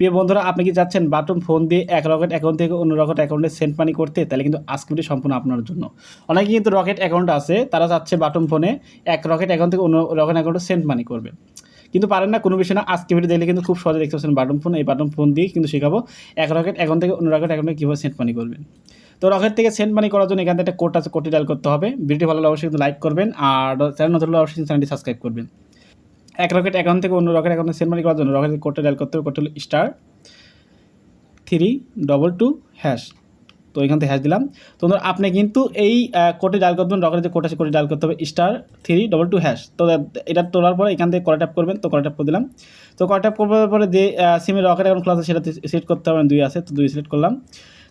প্রিয় বন্ধুরা, আপনি কি চাচ্ছেন বাটন ফোন দিয়ে এক রকেট অ্যাকাউন্ট থেকে অন্য রকেট অ্যাকাউন্টে সেন্ড মানি করতে? তাহলে কিন্তু আজকে সম্পূর্ণ আপনার জন্য। অনেকে কিন্তু রকেট অ্যাকাউন্ট আছে, তারা চাচ্ছে বাটন ফোনে এক রকেট অ্যাকাউন্ট থেকে অন্য রকেট অ্যাকাউন্টে সেন্ড মানি করবে। কিন্তু পারেন না, কোনো বিষয় না আজকে ভিডিও দেখলে কিন্তু খুব সহজে দেখতে পাচ্ছেন বাটন ফোন, এই বাটন ফোন দিয়ে কিন্তু শেখাবো এক রকেট অ্যাকাউন্ট থেকে অন্য রকেট অ্যাকাউন্টে কীভাবে সেন্ড মানি করবেন। তো রকেট থেকে সেন্ড মানি করার জন্য এখান থেকে একটা কোড আছে কোডটি ডায়াল করতে হবে। ভিডিওটি ভালো লাগলে অবশ্যই কিন্তু লাইক করবেন, আর চ্যানেল নতুন অবশ্যই চ্যানেলটি সাবস্ক্রাইব করবেন। এক রকেট অ্যাকাউন্ট থেকে অন্য রকেট অ্যাকাউন্টে সেন্ড মানি করার জন্য রকেট কোডটা ডায়াল করতে হবে কোডটা হলো star three double two hash তো এখান থেকে হ্যাশ দিলাম। তো আপনি কিন্তু এই কোডে ডায়াল করবেন রকেটের যে কোড আছে কোডে ডায়াল করতে হবে star three double two hash তো এটা তোলার পরে এখান থেকে কল করবেন, তো কল করে দিলাম। তো কল ট্যাপ করার পরে যে সিমের রকেট অ্যাকাউন্ট খোলা আছে, সেটাতে সিলেক্ট করতে হবে, দুই আছে, তো দুই সিলেক্ট করলাম।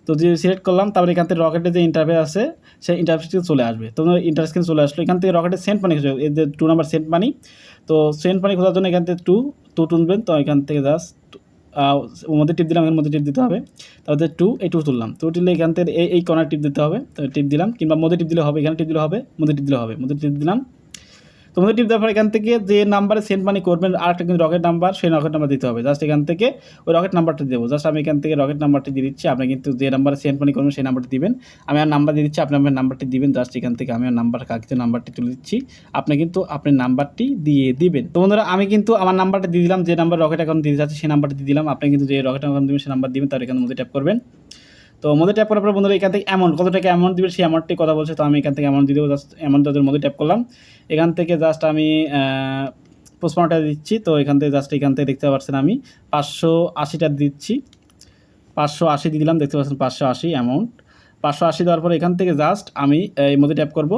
তো যে সিলেক্ট করলাম, তারপরে এখান থেকে রকেটের যে ইন্টারভেস আছে, সেই ইন্টারভেসটি চলে আসবে। তো ইন্টারভেস কিন্তু চলে আসলো। এখান থেকে রকেটের সেন্ট মানি খুঁজে এই যে টু নাম্বার সেন্ট মানি তো সেন্ট মানি খোঁজার জন্য এখান থেকে টু টু তুলবেন। তো এখান থেকে জাস্ট মধ্যে টিপ দিলাম, এর মধ্যে টিপ দিতে হবে। তারপরে টু এই টু তুললাম। টু তুললে এখান থেকে এই এই কর্নার টিপ দিতে হবে। তো টিপ দিলাম। কিংবা মধ্যে টিপ দিলে হবে, এখানে টিপ দিলে হবে, মধ্যে টিপ দিলে হবে। মধ্যে টিপ দিলাম। তো মধ্যে টিপ দেওয়ার এখান থেকে যে নাম্বারে সেন্ড মানি করবেন আর একটা কিন্তু রকেট নাম্বার সেই রকেট নাম্বার দিতে হবে। জাস্ট এখান থেকে ওই রকেট নাম্বারটা দেবো। জাস্ট আমি এখান থেকে রকেট নাম্বারটি দিয়ে দিচ্ছি, আপনি কিন্তু যে নাম্বারে সেন্ড মানি করবেন, সেই নাম্বারটি দিবেন। আমি আর নাম্বার দিয়ে দিচ্ছি, আপনি আমার নাম্বারটি দিবেন। জাস্ট এখান থেকে আমি নাম্বার কাগজে নাম্বারটি তুলে দিচ্ছি। আপনি কিন্তু আপনার নাম্বারটি দিয়ে দিবেন। তো বন্ধুরা, আমি কিন্তু আমার নাম্বারটা দিয়ে দিলাম, যে নাম্বার রকেট অ্যাকাউন্ট দিয়ে যাচ্ছে, সেই নাম্বারটি দিয়ে দিলাম। আপনি কিন্তু যে রকেট অ্যাকাউন্ট দিবেন, সেই নাম্বার দিবেন, তার এখানে মধ্যে ট্যাপ করবেন। তো মধ্যে ট্যাপ করার পর বন্ধুরা এখান থেকে অ্যামাউন্ট কত টাকা অ্যামাউন্ট দিবে সেই অ্যামাউন্টটি কথা বলছে, তো আমি এখান থেকে অ্যামাউন্ট দিয়ে দেবো জাস্ট অ্যামাউন্ট তাদের মধ্যে ট্যাপ করলাম। এখান থেকে জাস্ট আমি পঁচপান্নটা দিচ্ছি, তো এখান থেকে জাস্ট এখান থেকে দেখতে পাচ্ছেন আমি পাঁচশো আশিটা দিচ্ছি। পাঁচশো আশি দিয়ে দিলাম, দেখতে পাচ্ছেন পাঁচশো আশি অ্যামাউন্ট পাঁচশো আশি দেওয়ার পর এখান থেকে জাস্ট আমি এই মধ্যে ট্যাপ করব।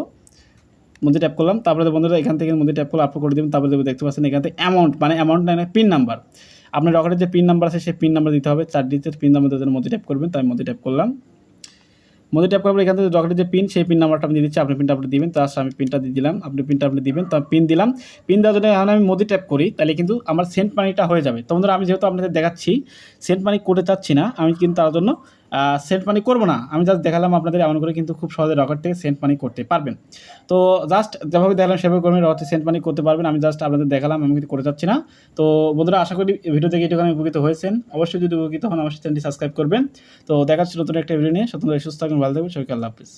মধ্যে ট্যাপ করলাম, তারপরে বন্ধুরা এখান থেকে মধ্যে ট্যাপ করে আপলোড করে দেবেন, তারপরে দেখতে পাচ্ছেন এখান থেকে অ্যামাউন্ট মানে অ্যামাউন্ট না পিন নাম্বার আপনার রকেটের যে পিন নাম্বার আছে, সেই পিন নাম্বার দিতে হবে। চার ডিজিটের পিন নাম্বার তাদের মধ্যে ট্যাপ করবেন, তাই মধ্যে ট্যাপ করলাম। মধ্যে ট্যাপ করার পর এখান থেকে রকেটের যে পিন সেই পিন নাম্বারটা দিয়ে দিচ্ছি। আপনি পিনটা আপনি দিবেন তার আমি পিনটা দিয়ে দিলাম। আপনি পিনটা আপনি দিবেন, তো পিন দিলাম। পিন দেওয়ার জন্য এখন আমি মোদি ট্যাপ করি, তাহলে কিন্তু আমার সেন্ট মানিটা হয়ে যাবে। তো বন্ধুরা, আমি যেহেতু আপনাদের দেখাচ্ছি সেন্ট মানি করে চাচ্ছি না, আমি কিন্তু তার জন্য সেন্ট মানি করব না। আমি জাস্ট দেখালাম আপনাদের এমন করে কিন্তু খুব সহজে রকেট থেকে সেন্ট মানি করতে পারবেন। তো জাস্ট যেভাবে দেখালাম সেভাবে করবেন রকেট সেন্ট মানি করতে পারবেন। আমি জাস্ট আপনাদের দেখালাম, আমি কিন্তু করে যাচ্ছি না। তো বন্ধুরা, আশা করি ভিডিও থেকে একটুখানি উপকৃত হয়েছেন। অবশ্যই যদি উপকৃত হন, অবশ্যই চ্যানেলটি সাবস্ক্রাইব করবেন। তো দেখাচ্ছি নতুন একটা ভিডিও নিয়ে। সুতরাং সুস্থ থাকবেন, ভালো থাকবেন। সবাইকে আল্লাহ হাফিজ।